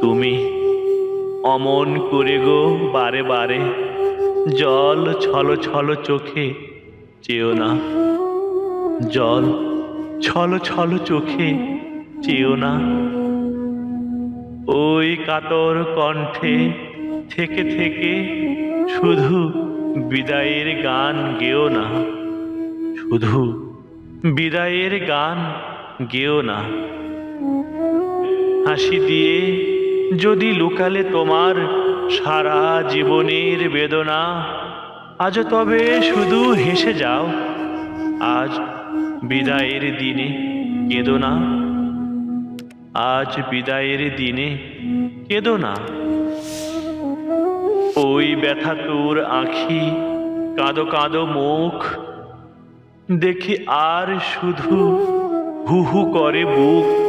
তুমি অমন করে গো বারে বারে, জল ছল ছল চোখে চেও না। জল ছল ছল চোখে চেও না। ওই কাতর কণ্ঠে থেকে থেকে শুধু বিদায়ের গান গেও না। শুধু বিদায়ের গান গেও না। হাসি দিয়ে যদি লুকালে তোমার সারা জীবনের বেদনা, আজ তবে শুধু হেসে যাও, আজ বিদায়ের দিনে কেঁদো না। আজ বিদায়ের দিনে কেঁদো না। ওই ব্যথা তোর আঁখি, কাঁদো কাঁদো মুখ, দেখি আর শুধু হু হু করে বুক।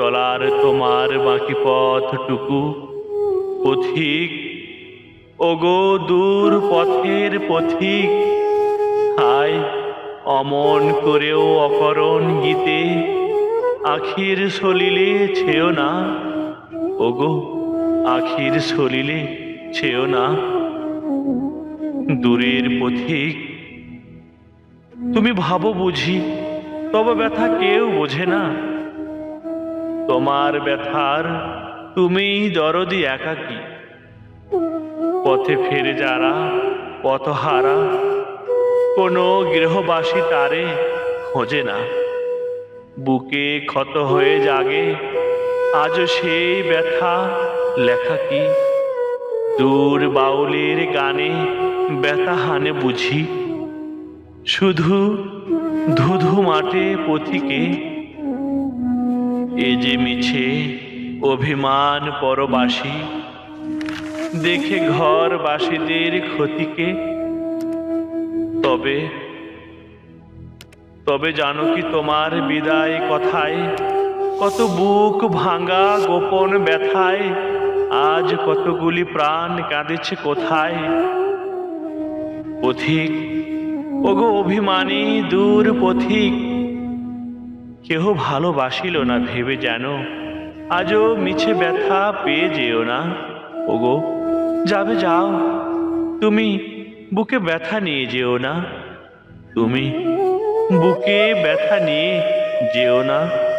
চলার তোমার বাকি পথটুকু পথিক। ওগো দূর পথের পথিক, হায়, অমন করেও অকরণ গীতে আখির সলিলে ছেও না। ওগো, আখির সলিলে ছেও না। দূরের পথিক, তুমি ভাবো বুঝি, তবে ব্যথা কেউ বোঝে না। তোমার ব্যথার তুমি দরদি একাকী। পথে ফেরে যারা পথহারা, কোনো গৃহবাসী তারে খোঁজে না। বুকে ক্ষত হয়ে জাগে আজও সেই ব্যথা লেখা কি? দূর বাউলের গানে ব্যথা হানে বুঝি। শুধু ধুধু মাঠে পথিকে এ যে মিছে অভিমান পরবাসী, দেখে ঘরবাসীদের ক্ষতিকে। তবে তবে জানো কি তোমার বিদায় কথায়, কত বুক ভাঙা গোপন ব্যথায়, আজ কতগুলি প্রাণ কাঁদেছে কোথায়? পথিক, ওগো অভিমানী দূর পথিক কেহ ভালোবাসিল না ভেবে যেন আজও মিছে ব্যথা পেয়ে যেও না। ওগো, যাবে যাও, তুমি বুকে ব্যথা নিয়ে যেও না। তুমি বুকে ব্যথা নিয়ে যেও না।